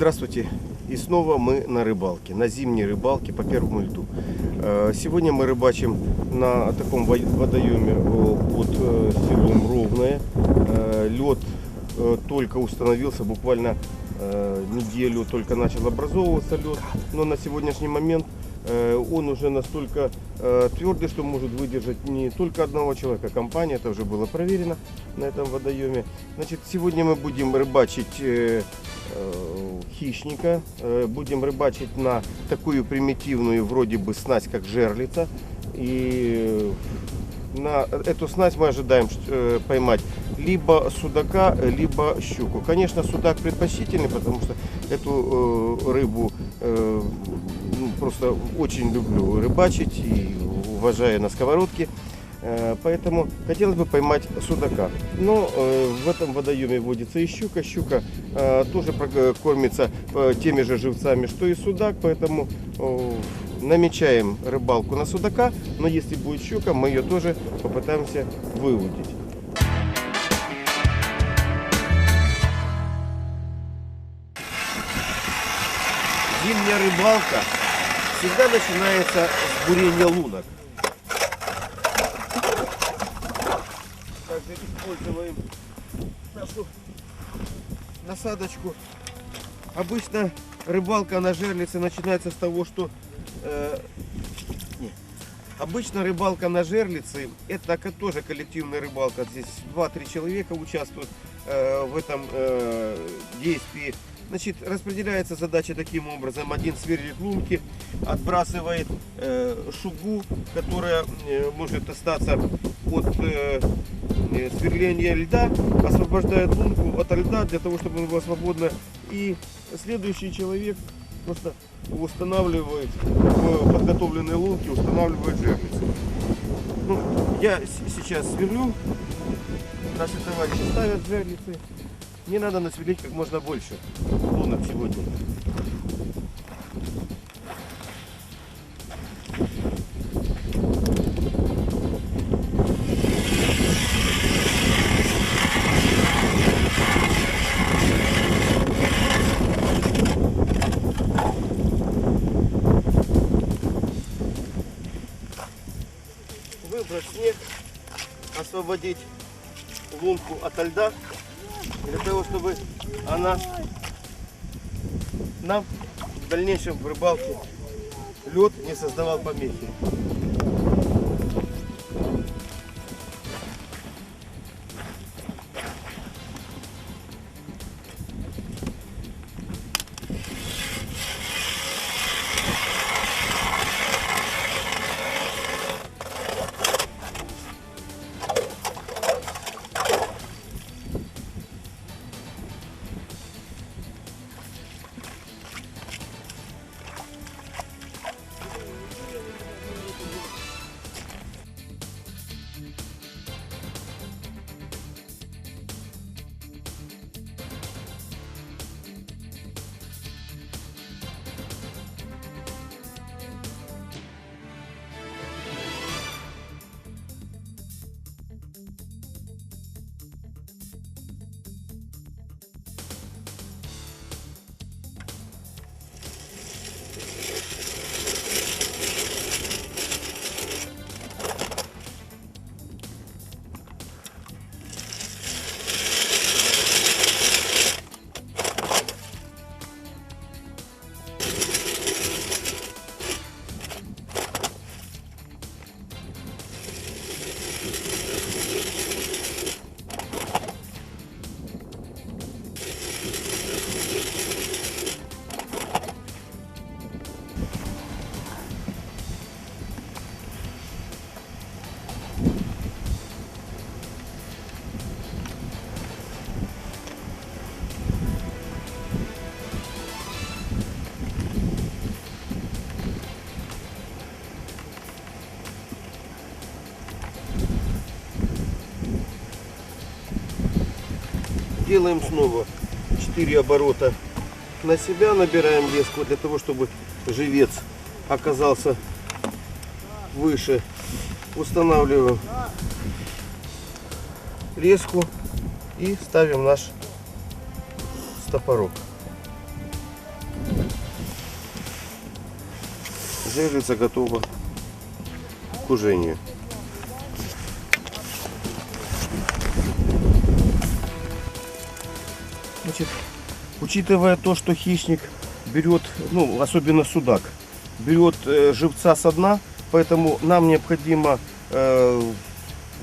Здравствуйте! И снова мы на рыбалке, на зимней рыбалке по первому льду. Э, Сегодня мы рыбачим на таком во- водоеме э, под э, селом Ровное. Лед только установился, буквально неделю только начал образовываться лед. Но на сегодняшний момент он уже настолько э, твердый, что может выдержать не только одного человека, компания, это уже было проверено на этом водоеме. Значит, сегодня мы будем рыбачить э, э, хищника, Э, будем рыбачить на такую примитивную вроде бы снасть, как жерлица. И э, на эту снасть мы ожидаем э, поймать либо судака, либо щуку. Конечно, судак предпочтительный, потому что эту э, рыбу э, ну, просто очень люблю рыбачить и уважаю на сковородке. Поэтому хотелось бы поймать судака. Но в этом водоеме водится и щука. Щука тоже кормится теми же живцами, что и судак. Поэтому намечаем рыбалку на судака. Но если будет щука, мы ее тоже попытаемся выудить. Зимняя рыбалка всегда начинается с бурения лунок. Также используем нашу насадочку. Обычно рыбалка на жерлице начинается с того, что э, обычно рыбалка на жерлице это тоже коллективная рыбалка. Здесь 2-3 человека участвуют э, в этом э, действии. Значит, распределяется задача таким образом. Один сверлит лунки, отбрасывает э, шугу, которая э, может остаться от э, э, сверления льда, освобождает лунку от льда для того, чтобы она была свободна. И следующий человек просто устанавливает в подготовленные лунки, устанавливает жерлицы. Ну, я сейчас сверлю, наши товарищи ставят жерлицы. Мне надо насверлить как можно больше лунок сегодня. Выбрать снег, освободить лунку от льда, для того, чтобы она нам в дальнейшем в рыбалке лед не создавал помехи. делаем снова 4 оборота на себя, набираем леску для того, чтобы живец оказался выше. Устанавливаем леску и ставим наш стопорок. Жерлица готова к кужению. Учитывая то, что хищник берет, ну, особенно судак, берет э, живца со дна, поэтому нам необходимо э,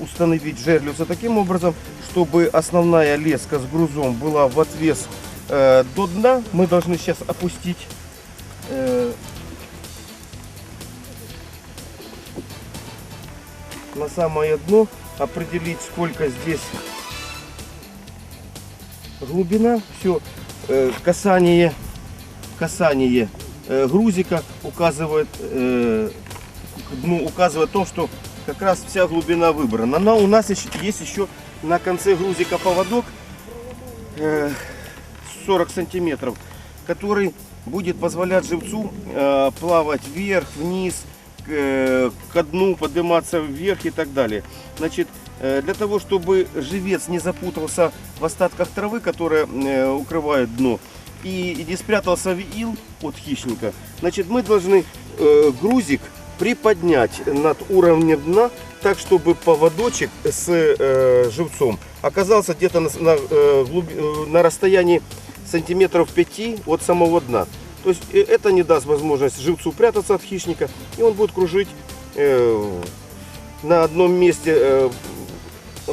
установить жерлица таким образом, чтобы основная леска с грузом была в отвес э, до дна. Мы должны сейчас опустить э, на самое дно, определить сколько здесь глубина, все, касание, касание э, грузика указывает, э, к дну указывает то, что как раз вся глубина выбрана. Но у нас еще, есть еще на конце грузика поводок э, 40 сантиметров, который будет позволять живцу э, плавать вверх, вниз, к, э, дну, подниматься вверх и так далее. Значит, э, для того, чтобы живец не запутался в остатках травы, которая э, укрывает дно, и, не спрятался в ил от хищника, значит, мы должны э, грузик приподнять над уровнем дна, так, чтобы поводочек с э, живцом оказался где-то на, на, э, э, расстоянии сантиметров 5 от самого дна. То есть э, это не даст возможность живцу прятаться от хищника, и он будет кружить э, на одном месте, э,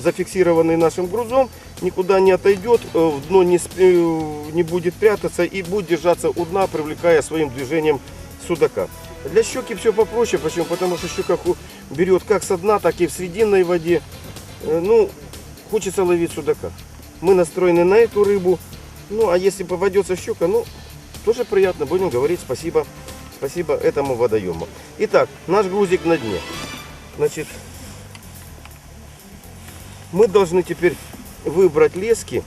зафиксированный нашим грузом, никуда не отойдет, э, в дно не, э, не будет прятаться и будет держаться у дна, привлекая своим движением судака. Для щуки все попроще, почему? Потому что щука берет как со дна, так и в срединной воде. Э, Ну, хочется ловить судака. Мы настроены на эту рыбу. Ну, а если попадется щука, ну, тоже приятно. Будем говорить спасибо, спасибо этому водоему. Итак, наш грузик на дне. Значит, мы должны теперь выбрать лески.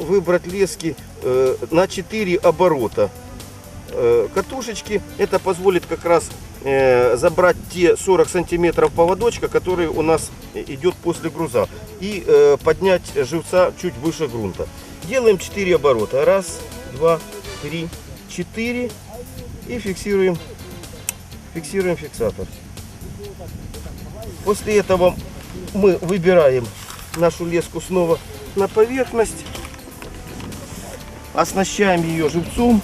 Выбрать лески э, на 4 оборота э, катушечки. Это позволит как раз э, забрать те 40 сантиметров поводочка, который у нас идет после груза. И э, поднять живца чуть выше грунта. Делаем 4 оборота. Раз, два, три, четыре. И фиксируем, фиксируем фиксатор. После этого мы выбираем нашу леску снова на поверхность. Оснащаем ее живцом.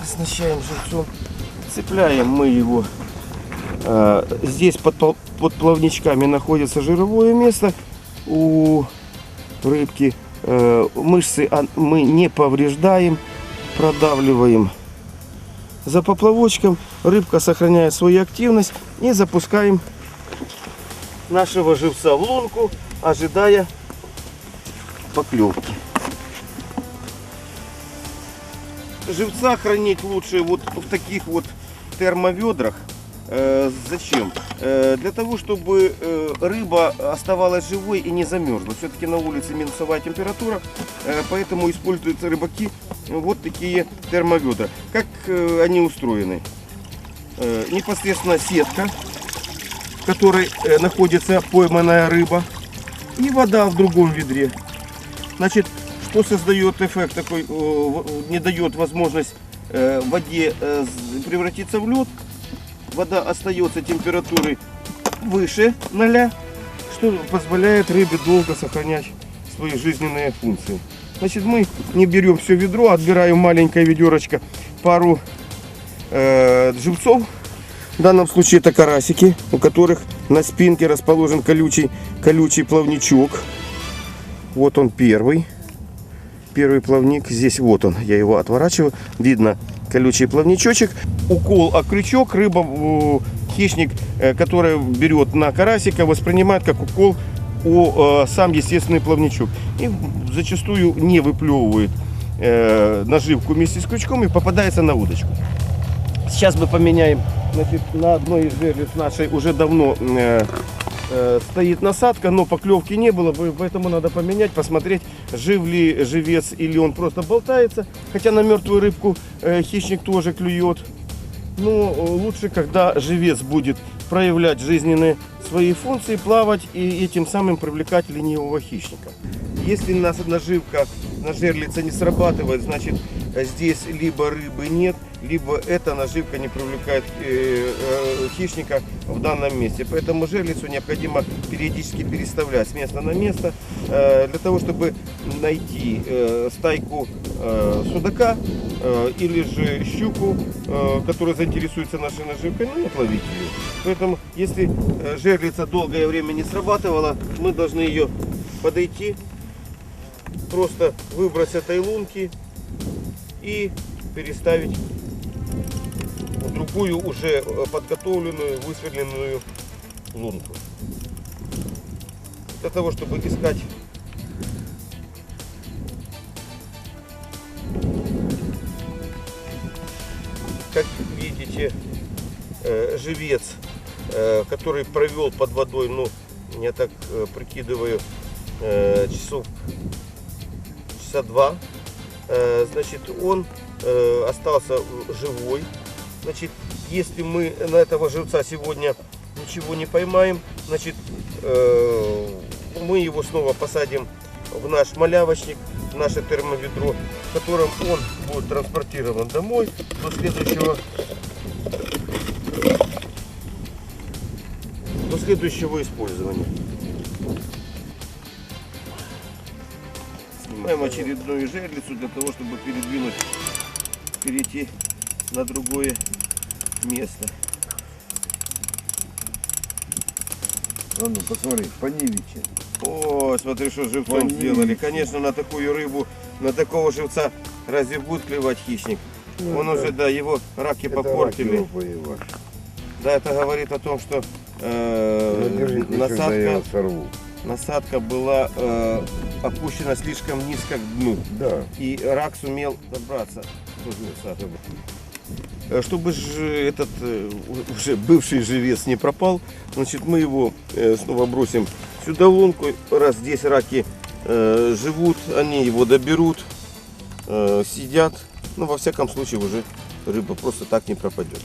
Оснащаем живцом. Цепляем мы его. Э, Здесь под, под плавничками находится жировое место у рыбки. Э, Мышцы мы не повреждаем, продавливаем за поплавочком. Рыбка сохраняет свою активность и запускаем нашего живца в лунку, ожидая поклевки. Живца хранить лучше вот в таких вот термоведрах. Э, зачем? Э, для того, чтобы э, рыба оставалась живой и не замерзла. Все-таки на улице минусовая температура, поэтому используются рыбаки вот такие термоведра. Как они устроены? Непосредственно сетка, в которой находится пойманная рыба, и вода в другом ведре. Значит, что создает эффект такой, не дает возможность воде превратиться в лед. Вода остается температурой выше 0, что позволяет рыбе долго сохранять свои жизненные функции. Значит, мы не берем все ведро, отбираем маленькое ведерочко, пару э, живцов. В данном случае это карасики, у которых на спинке расположен колючий, колючий плавничок. Вот он первый. Первый плавник. Здесь вот он. Я его отворачиваю. Видно колючий плавничочек. Укол о крючок. Рыба, хищник, э, который берет на карасика, воспринимает как укол о э, сам естественный плавничок. И зачастую не выплевывает э, наживку вместе с крючком и попадается на удочку. Сейчас мы поменяем значит, на одной из жерлиц нашей уже давно э, стоит насадка, но поклевки не было, по- поэтому надо поменять, посмотреть, жив ли живец или он просто болтается. Хотя на мертвую рыбку э, хищник тоже клюет. Но э, лучше, когда живец будет проявлять жизненные свои функции, плавать и этим самым привлекать ленивого хищника. Если наживка на жерлице не срабатывает, значит здесь либо рыбы нет, либо эта наживка не привлекает э, э, хищника в данном месте. Поэтому жерлицу необходимо периодически переставлять с места на место, э, для того, чтобы найти стайку судака или же щуку, которая заинтересуется нашей наживкой, ну и отловить ее. Поэтому, если жерлица долгое время не срабатывала, мы должны ее подойти, просто выбрать этой лунки и переставить другую уже э, подготовленную, высверленную лунку. Для того, чтобы искать как видите, э, живец, э, который провел под водой, ну, я так прикидываю, часов часа два, значит, он остался живой. Значит, если мы на этого живца сегодня ничего не поймаем, значит, э, мы его снова посадим в наш малявочник, в наше термоведро, в котором он будет транспортирован домой до следующего до следующего использования. Снимаем очередную жерлицу для того, чтобы передвинуть, перейти на другое место. А ну посмотри, понивичи. О, смотри, что живцом Понюхай. сделали. Конечно, на такую рыбу, на такого живца разве будет клевать хищник? Ну, Он да. уже, да, его раки Это попортили. раки. Да, это говорит о том, что э, я насадка, насадка была э, опущена слишком низко к дну. Да. И рак сумел добраться Чтобы же этот э, уже бывший живец не пропал, значит мы его э, снова бросим сюда в лунку. Раз здесь раки э, живут, они его доберут, э, сидят. Ну, во всяком случае, уже рыба просто так не пропадет.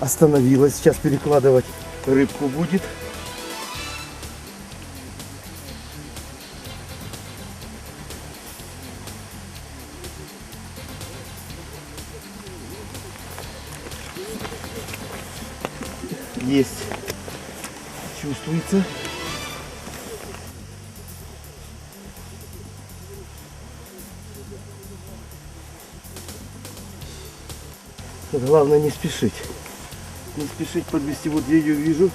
Остановилась, сейчас перекладывать рыбку будет. Чувствуется. Главное не спешить. Не спешить подвести. Вот я ее вижу.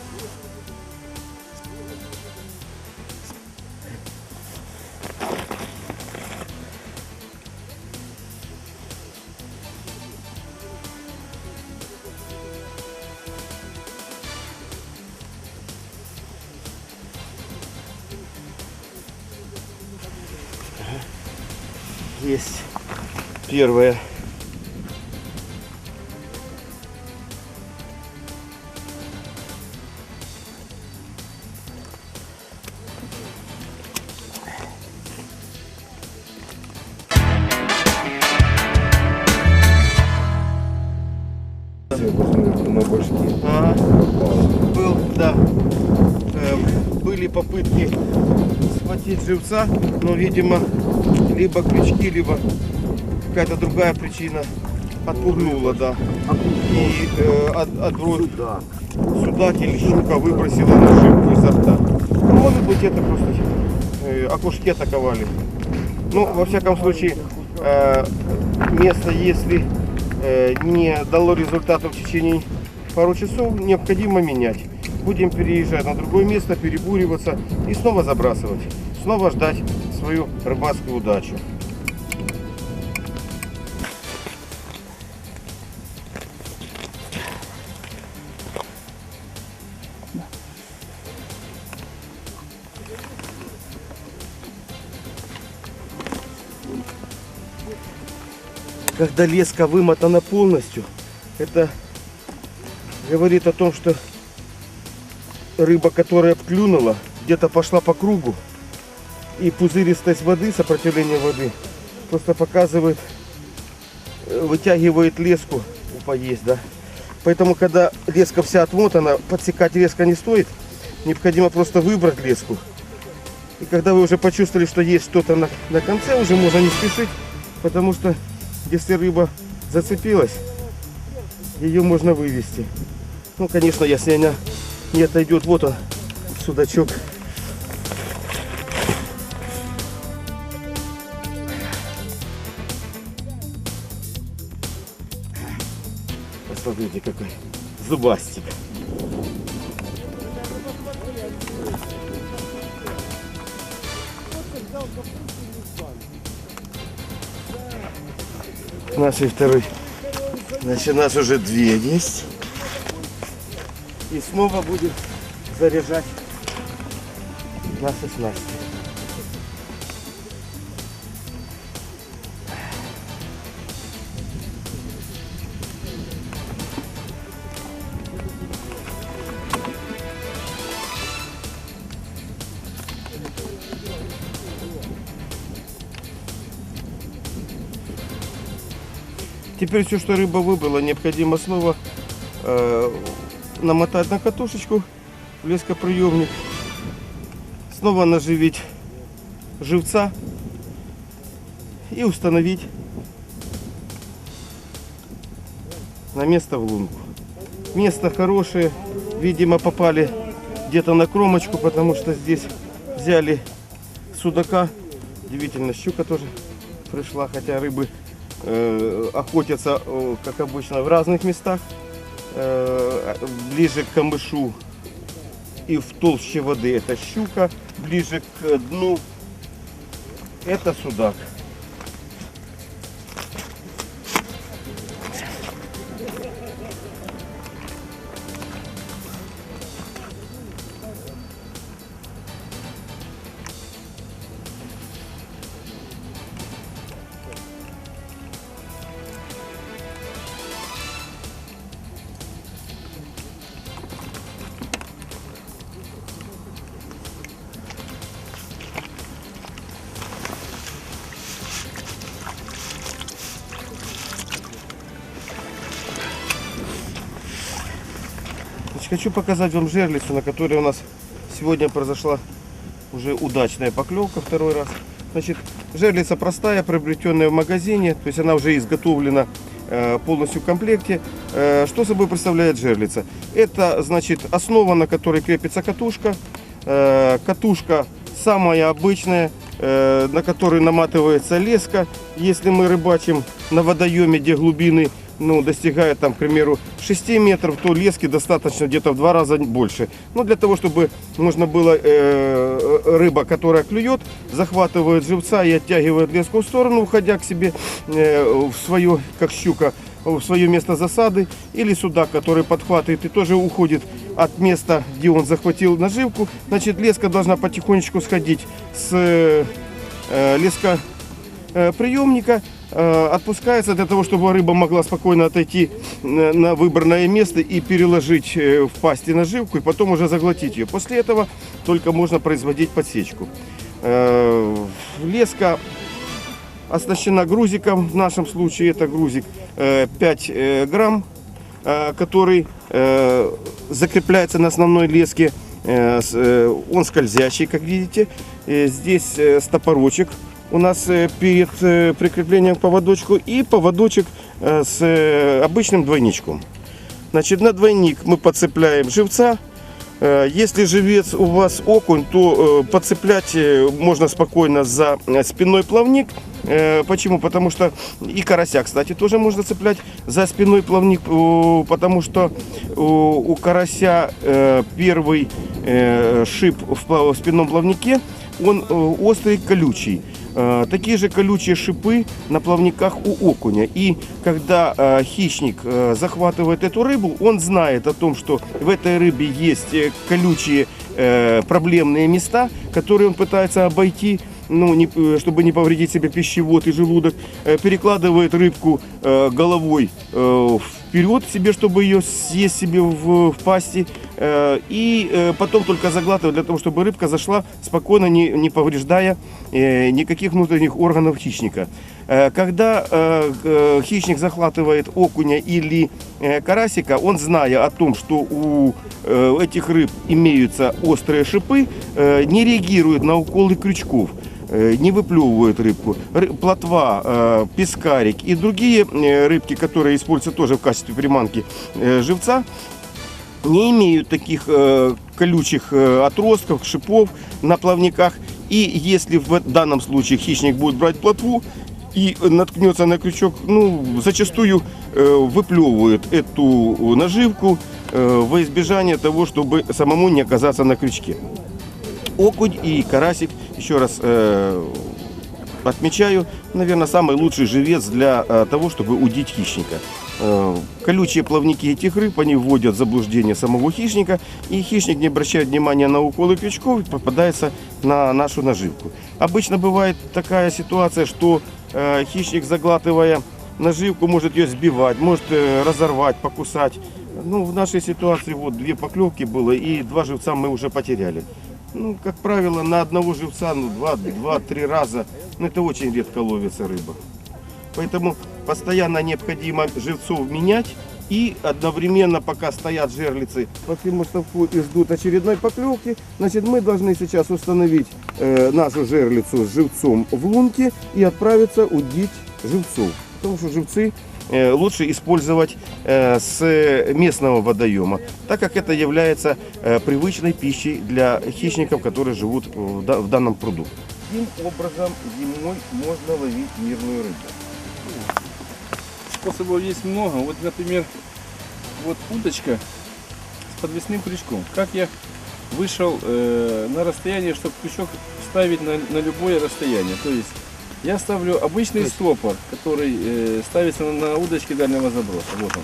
Посмотрю на да. Эм, были попытки схватить живца, но, видимо, либо крючки, либо какая-то другая причина отпугнула, да. И э, от, отбро- Да. судак или щука выбросила наживку изо рта. Ну, может быть, это просто э, окушки атаковали. Ну, во всяком случае, э, место, если э, не дало результата в течение пару часов, необходимо менять. Будем переезжать на другое место, перебуриваться и снова забрасывать. Снова ждать свою рыбацкую удачу. Когда леска вымотана полностью, это говорит о том, что рыба, которая клюнула, где-то пошла по кругу. И пузыристость воды, сопротивление воды, просто показывает э, вытягивает леску. Опа, есть, да. Поэтому, когда леска вся отмотана, подсекать резко не стоит. Необходимо просто выбрать леску. И когда вы уже почувствовали, что есть что-то на, на конце, уже можно не спешить, потому что если рыба зацепилась, ее можно вывести. Ну, конечно, если она не отойдет, вот он, судачок. Посмотрите, какой зубастик. Нашей второй. Значит, у нас уже две есть. И снова будем заряжать наши снасти. Теперь все, что рыба выбрала, необходимо снова э, намотать на катушечку в лескоприемник, снова наживить живца и установить на место в лунку. Место хорошее, видимо попали где-то на кромочку, потому что здесь взяли судака. Удивительно, щука тоже пришла, хотя рыбы охотятся, э, как обычно, в разных местах. Э, ближе к камышу и в толще воды это щука, ближе к дну это судак. Хочу показать вам жерлицу, на которой у нас сегодня произошла уже удачная поклевка второй раз. Значит, жерлица простая, приобретенная в магазине, то есть она уже изготовлена э, полностью в комплекте. Э, Что собой представляет жерлица? Это, значит, основа, на которой крепится катушка. Э, Катушка самая обычная, на которой наматывается леска. Если мы рыбачим на водоеме, где глубины ну, достигает, там, к примеру, 6 метров, то лески достаточно где-то в два раза больше. Но для того, чтобы можно было э, рыба, которая клюет, захватывает живца и оттягивает леску в сторону, уходя к себе э, в свое, как щука, в свое место засады, или судак, который подхватывает и тоже уходит от места, где он захватил наживку. Значит, леска должна потихонечку сходить с э, леска э, приемника э, отпускается для того, чтобы рыба могла спокойно отойти на на выбранное место и переложить э, в пасти наживку и потом уже заглотить ее. После этого только можно производить подсечку. Э, Леска оснащена грузиком. В нашем случае это грузик э, 5 э, грамм, э, который э, закрепляется на основной леске. Э, э, Он скользящий, как видите. Э, Здесь э, стопорочек у нас э, перед э, прикреплением к поводочку и поводочек э, с обычным двойничком. Значит, на двойник мы подцепляем живца. Если живец у вас окунь, то подцеплять можно спокойно за спинной плавник. Почему? Потому что и карася, кстати, тоже можно цеплять за спинной плавник, потому что у карася первый шип в спинном плавнике, он острый, колючий. Э, Такие же колючие шипы на плавниках у окуня. И когда э, хищник э, захватывает эту рыбу, он знает о том, что в этой рыбе есть колючие проблемные места, которые он пытается обойти ну, не, чтобы не повредить себе пищевод и желудок, перекладывает рыбку головой в вперед себе, чтобы ее съесть себе в, в пасти, э, и э, потом только заглатывать для того, чтобы рыбка зашла спокойно, не, не повреждая э, никаких внутренних органов хищника. Э, Когда э, э, хищник захватывает окуня или э, карасика, он зная о том, что у э, этих рыб имеются острые шипы, э, не реагирует на уколы крючков не выплевывают рыбку. Ры- плотва, э, пескарик и другие э, рыбки, которые используются тоже в качестве приманки э, живца, не имеют таких э, колючих э, отростков, шипов на плавниках. И если в данном случае хищник будет брать плотву и наткнется на крючок, ну, зачастую э, выплевывает эту наживку э, во избежание того, чтобы самому не оказаться на крючке. Окунь и карасик, еще раз э, отмечаю, наверное, самый лучший живец для э, того, чтобы удить хищника. Э, колючие плавники этих рыб, они вводят в заблуждение самого хищника, и хищник не обращает внимания на уколы крючков и попадается на нашу наживку. Обычно бывает такая ситуация, что э, хищник, заглатывая наживку, может ее сбивать, может э, разорвать, покусать. Ну, в нашей ситуации вот две поклевки было, и два живца мы уже потеряли. Ну, как правило, на одного живца ну, два- два-три раза, ну, это очень редко ловится рыба. Поэтому постоянно необходимо живцов менять и одновременно, пока стоят жерлицы по ставку и ждут очередной поклевки, значит, мы должны сейчас установить э, нашу жерлицу с живцом в лунке и отправиться удить живцов. Потому что живцы лучше использовать э, с местного водоема, так как это является э, привычной пищей для хищников, которые живут в да- в данном пруду. Каким образом зимой можно ловить мирную рыбу? Способов есть много. Вот, например, вот удочка с подвесным крючком. Как я вышел э, на расстояние, чтобы крючок ставить на, на любое расстояние. То есть я ставлю обычный стопор, который э, ставится на, на удочке дальнего заброса. Вот он.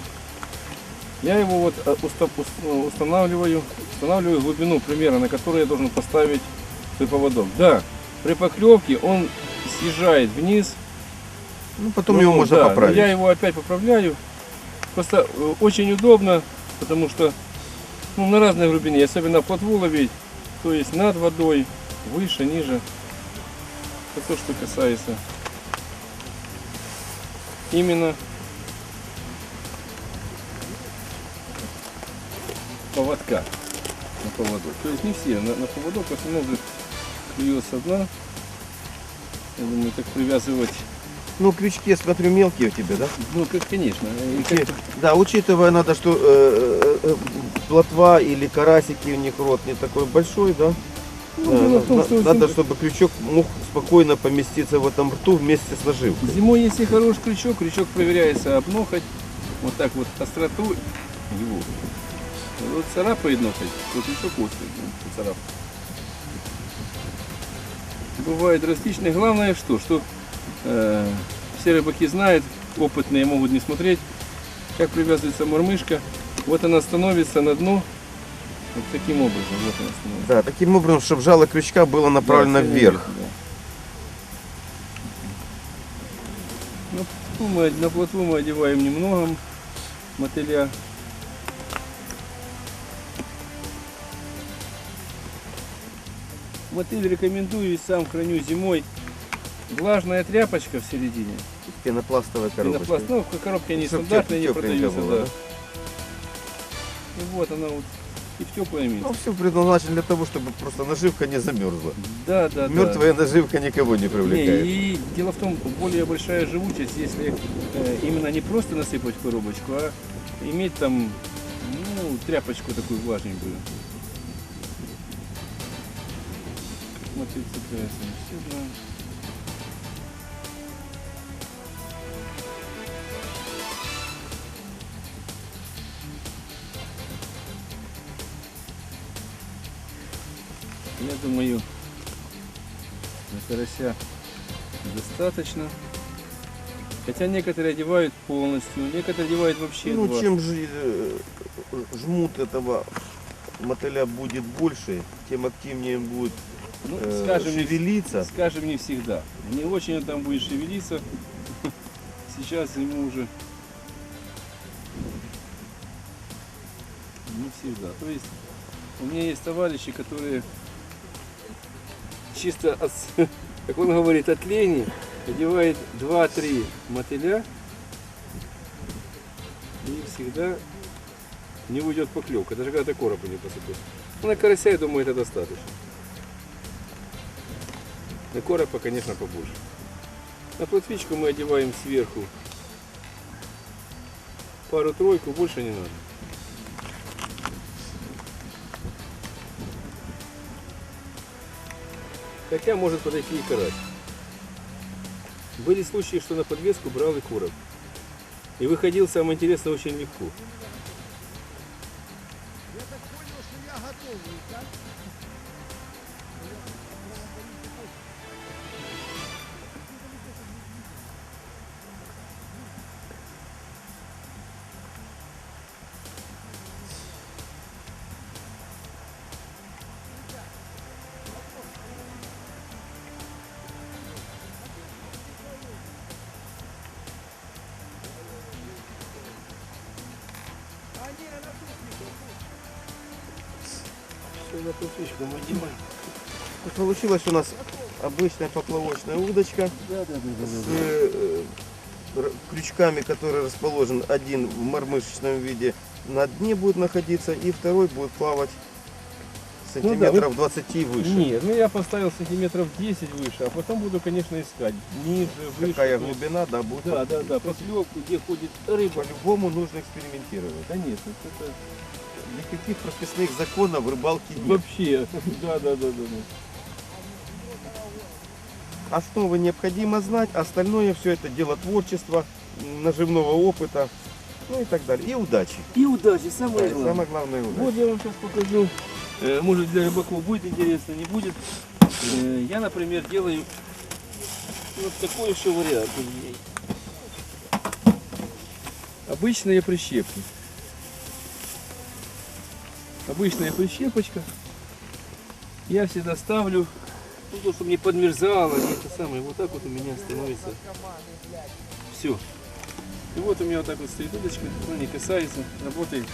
Я его вот э, уста- ус- э, устанавливаю, устанавливаю глубину примерно, на которую я должен поставить свой поводок. Да, при поклевке он съезжает вниз, Ну, потом ну, его можно да, поправить. Я его опять поправляю. Просто э, очень удобно, потому что ну, на разной глубине, особенно плотву ловить, то есть над водой, выше, ниже. Это то, что касается именно поводка на поводок. То есть не все, на, на поводок в основном клюется одна. Я думаю, так привязывать Ну, крючки, я смотрю, мелкие у тебя, да? ну, как, конечно. Как- Да, учитывая надо, что э, э, э, плотва или карасики у них рот не такой большой, да? Ну, том, что надо, чтобы крючок мог спокойно поместиться в этом рту вместе с наживкой. зимой, если хороший крючок, крючок проверяется обнохать, вот так вот остроту его. Вот царапает ноготь, то крючок острый, ну, поцарапал. Бывает различные. Главное что, что э, все рыбаки знают, опытные могут не смотреть, как привязывается мормышка. Вот она становится на дно, вот таким образом, вот она становится. Да, таким образом, чтобы жало крючка было направлено Да, вверх. да. На плотву мы, на плотву мы одеваем немного мотыля. Мотыль рекомендую и сам храню зимой. Влажная тряпочка в середине. Пенопластовая коробочка. Пенопласт. Ну, в коробке они стандартные, не продаются, было, да. да? И вот она вот и в теплое место. Ну, все предназначено для того, чтобы просто наживка не замерзла. Да, да, да. Мертвая наживка никого не Не, привлекает. и дело в том, более большая живучесть, если э, именно не просто насыпать коробочку, а иметь там ну, тряпочку такую влажненькую. Цепляется на все дна. Я думаю, на карася достаточно. Хотя некоторые одевают полностью, некоторые одевают вообще Ну, два. чем же э, жмут этого мотыля будет больше, тем активнее будет Ну, э, скажем, не, шевелиться. скажем, не всегда. Не очень он там будет шевелиться. Сейчас ему уже всегда. То есть у меня есть товарищи, которые чисто от, как он говорит, от лени одевает 2-3 мотыля и всегда не уйдет поклевка, даже когда ты коропа не посыпешь. Ну, на карася, я думаю, это достаточно. На коропа, конечно, побольше. На плотвичку мы одеваем сверху пару-тройку, больше не надо. Хотя может подойти и карась. Были случаи, что на подвеску брал и короб. И выходил, самое интересное, очень легко. Все Получилась у нас обычная поплавочная удочка с э, крючками, который расположен один в мормышечном виде на дне будет находиться, и второй будет плавать Ну да, сантиметров 20 и выше. Нет, ну я поставил сантиметров 10 выше, а потом буду, конечно, искать ниже, выше. Какая есть- глубина, да, будет. Да, да, да, поклевку, где ходит рыба. По-любому нужно экспериментировать. Конечно, это Никаких прописных законов в рыбалке нет. вообще. Да, да, да, да. да. Основы необходимо знать, остальное все это дело творчества, наживного опыта, ну и так далее. И удачи. И удачи, Да, самое и главное. самое главное удача. Вот я вам сейчас покажу. Э, Может для рыбаков будет интересно, не будет. Э, Я, например, делаю вот такой еще вариант у меня. Обычные прищепки. Обычная прищепочка. Я всегда ставлю, ну, то, чтобы не подмерзало, не это самое. Вот так вот у меня становится. Все. И вот у меня вот так вот стоит удочка, она не касается, работает.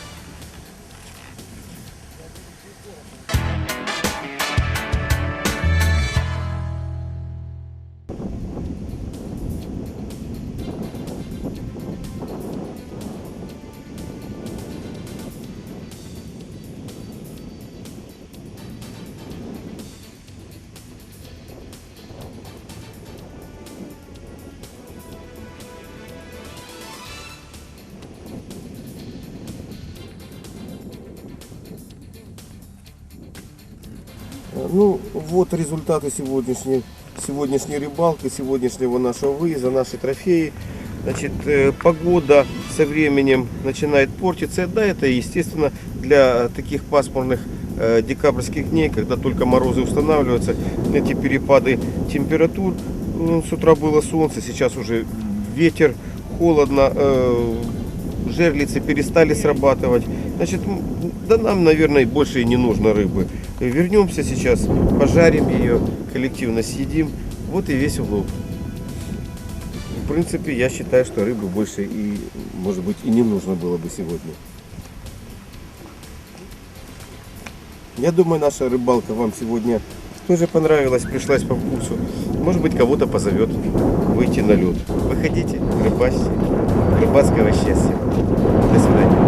Вот результаты сегодняшней, сегодняшней рыбалки, сегодняшнего нашего выезда, наши трофеи. Значит, э, погода со временем начинает портиться. Да, это естественно для таких пасмурных э, декабрьских дней, когда только морозы устанавливаются, эти перепады температур. Ну, с утра было солнце, сейчас уже ветер, холодно, э, жерлицы перестали срабатывать. Значит, да нам, наверное, больше и не нужно рыбы. Вернемся сейчас, пожарим ее, коллективно съедим. Вот и весь улов. В принципе, я считаю, что рыбы больше и, может быть, и не нужно было бы сегодня. Я думаю, наша рыбалка вам сегодня тоже понравилась, пришлась по вкусу. Может быть, кого-то позовет выйти на лед. Выходите, рыбачьте. Рыбацкого счастья. До свидания.